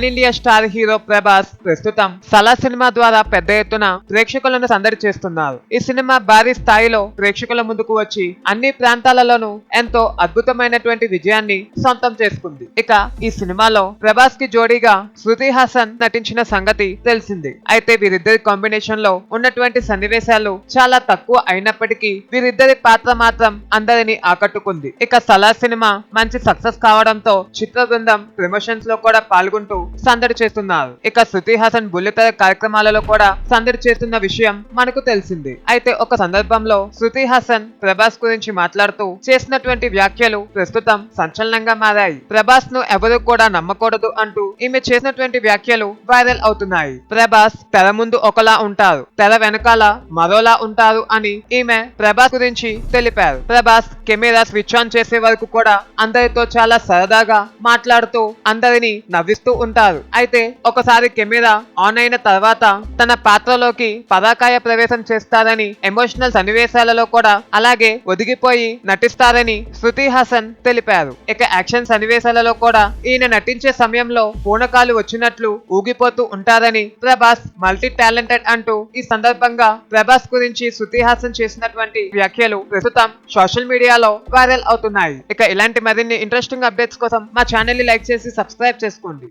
Pan India star hero Prabhas ప్రస్తుతం Salaar cinema ద్వారా పెద్ద ఎత్తున ప్రేక్షకులను సందడి చేస్తున్నారు. ఈ సినిమా భారీ స్థాయిలో ప్రేక్షకుల ముందుకు వచ్చి అన్ని ప్రాంతాలలోనూ ఎంతో అద్భుతమైనటువంటి విజయాన్ని సొంతం చేసుకుంది. ఇక ఈ సినిమాలో ప్రభాస్కి జోడీగా శృతి హాసన్ నటించిన సంగతి తెలిసింది. అయితే వీరిద్దరి కాంబినేషన్లో ఉన్నటువంటి సన్నివేశాలు చాలా తక్కువ అయినప్పటికీ వీరిద్దరి పాత్ర మాత్రం అందరిని ఆకట్టుకుంది. ఇక సలా సినిమా మంచి సక్సెస్ కావడంతో చిత్ర బృందం ప్రమోషన్స్లో కూడా పాల్గొంటూ సందడి చేస్తున్నారు. ఇక శృతి హాసన్ బుల్లితెర కార్యక్రమాలలో కూడా సందడి చేస్తున్న విషయం మనకు తెలిసింది. అయితే ఒక సందర్భంలో శృతి హాసన్ ప్రభాస్ గురించి మాట్లాడుతూ చేసినటువంటి వ్యాఖ్యలు ప్రస్తుతం సంచలనంగా మారాయి. ప్రభాస్ను ఎవరు కూడా నమ్మకూడదు అంటూ ఈమె చేసినటువంటి వ్యాఖ్యలు వైరల్ అవుతున్నాయి. ప్రభాస్ తెర ముందు ఒకలా ఉంటారు తెర వెనకాల మరోలా ఉంటారు అని ఈమె ప్రభాస్ గురించి తెలిపారు. ప్రభాస్ కెమెరా స్విచ్ ఆన్ చేసే వరకు కూడా అందరితో చాలా సరదాగా మాట్లాడుతూ అందరిని నవ్విస్తూ ఉంటారు. అయితే ఒకసారి కెమెరా ఆన్ అయిన తర్వాత తన పాత్రలోకి పదాకాయ ప్రవేశం చేస్తారని ఎమోషనల్ సన్నివేశాలలో కూడా అలాగే ఒదిగిపోయి నటిస్తారని శృతి హాసన్ తెలిపారు. ఇక యాక్షన్ సన్నివేశాలలో కూడా ఈయన నటించే సమయంలో పూనకాలు వచ్చినట్లు ఊగిపోతూ ఉంటారని ప్రభాస్ మల్టీ టాలెంటెడ్ అంటూ ఈ సందర్భంగా ప్రభాస్ గురించి శృతి హాసన్ చేసినటువంటి వ్యాఖ్యలు ప్రస్తుతం సోషల్ మీడియాలో వైరల్ అవుతున్నాయి. ఇక ఇలాంటి మరిన్ని ఇంట్రెస్టింగ్ అప్డేట్స్ కోసం మా ఛానల్ని లైక్ చేసి సబ్స్క్రైబ్ చేసుకోండి.